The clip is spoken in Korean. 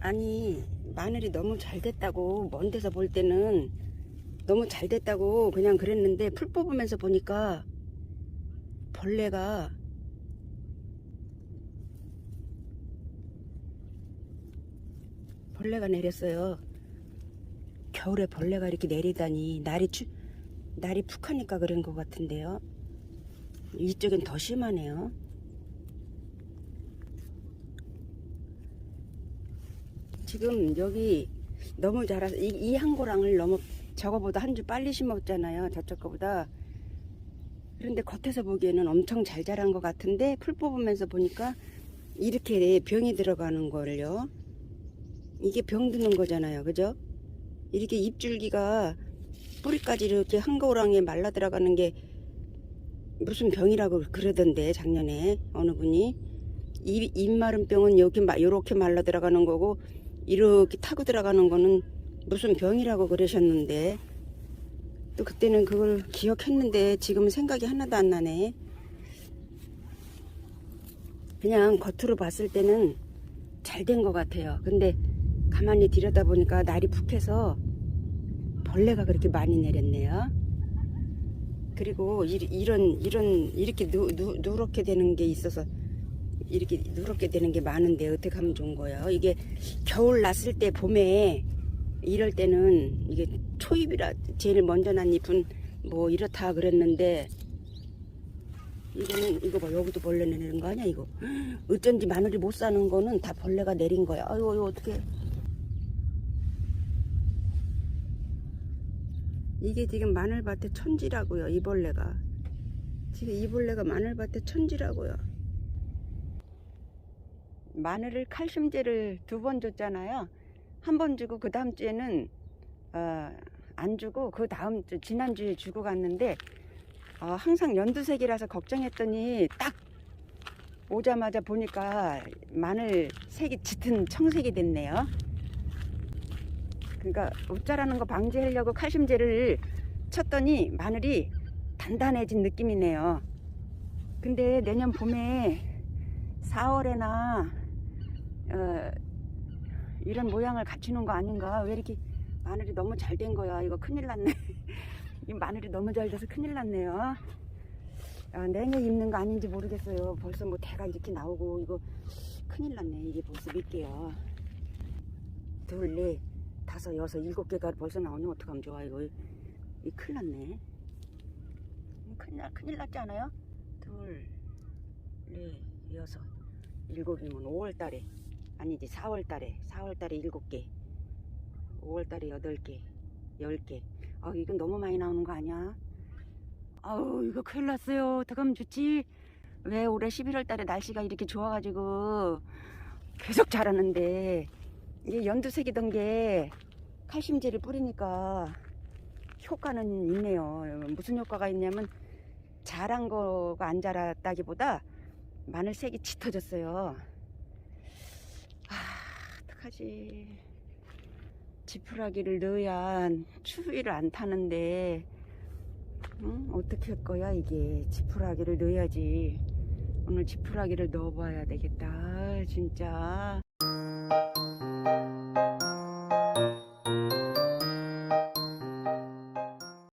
아니 마늘이 너무 잘 됐다고 먼 데서 볼 때는 너무 잘 됐다고 그냥 그랬는데 풀 뽑으면서 보니까 벌레가 벌레가 내렸어요. 겨울에 벌레가 이렇게 내리다니 날이 추 날이 푹하니까 그런 것 같은데요. 이쪽엔 더 심하네요. 지금 여기 너무 자라서 이, 이 한고랑을 너무 저거보다 한 주 빨리 심었잖아요. 저쪽 거보다. 그런데 겉에서 보기에는 엄청 잘 자란 것 같은데 풀 뽑으면서 보니까 이렇게 병이 들어가는 걸요. 이게 병 드는 거잖아요. 그죠? 이렇게 잎줄기가 뿌리까지 이렇게 한거우랑에 말라 들어가는 게 무슨 병이라고 그러던데 작년에 어느 분이 이 입마른 병은 이렇게 마- 요렇게 말라 들어가는 거고 이렇게 타고 들어가는 거는 무슨 병이라고 그러셨는데 또 그때는 그걸 기억했는데 지금은 생각이 하나도 안 나네. 그냥 겉으로 봤을 때는 잘 된 것 같아요. 근데 가만히 들여다 보니까 날이 푹해서 벌레가 그렇게 많이 내렸네요. 그리고 이, 이런 이런 이렇게 누, 누, 누렇게 되는 게 있어서 이렇게 누렇게 되는 게 많은데 어떻게 하면 좋은 거예요? 이게 겨울 났을 때 봄에 이럴 때는 이게 초입이라 제일 먼저 난 잎은 뭐 이렇다 그랬는데 이거는 이거 봐 여기도 벌레 내리는 거 아니야 이거? 어쩐지 마늘이 못 사는 거는 다 벌레가 내린 거야. 아유 이거 어떻게 이게 지금 마늘밭의 천지라고요 이 벌레가. 지금 이 벌레가 마늘밭의 천지라고요. 마늘을 칼슘제를 두 번 줬잖아요. 한 번 주고 그 다음 주에는 어, 안 주고 그 다음 주 지난 주에 주고 갔는데 어, 항상 연두색이라서 걱정했더니 딱 오자마자 보니까 마늘 색이 짙은 청색이 됐네요. 그러니까 옷자라는 거 방지하려고 칼슘제를 쳤더니 마늘이 단단해진 느낌이네요. 근데 내년 봄에 4월에나 어, 이런 모양을 갖추는 거 아닌가? 왜 이렇게 마늘이 너무 잘 된 거야? 이거 큰일 났네. 이 마늘이 너무 잘 돼서 큰일 났네요. 아, 내년 입는 거 아닌지 모르겠어요. 벌써 뭐 대가 이렇게 나오고 이거 큰일 났네. 이게 벌써 몇 개야? 둘, 넷, 다섯, 여섯, 일곱 개가 벌써 나오니 어떡하면 좋아 이거. 이 큰일 났네. 큰일 나, 큰일 났지 않아요? 둘, 넷, 여섯, 일곱이면 5월 달에 아니지 4월 달에 4월 달에 일곱 개 5월 달에 여덟 개, 열 개. 아, 이건 너무 많이 나오는 거 아니야? 아우, 이거 큰일 났어요. 어떡하면 좋지? 왜 올해 11월 달에 날씨가 이렇게 좋아가지고 계속 자라는데 이게 연두색이던 게 칼슘제를 뿌리니까 효과는 있네요. 무슨 효과가 있냐면 자란 거가 안 자랐다기보다 마늘 색이 짙어졌어요. 아, 어떡하지? 지푸라기를 넣어야 추위를 안 타는데 응? 어떻게 할 거야 이게 지푸라기를 넣어야지 오늘 지푸라기를 넣어봐야 되겠다 진짜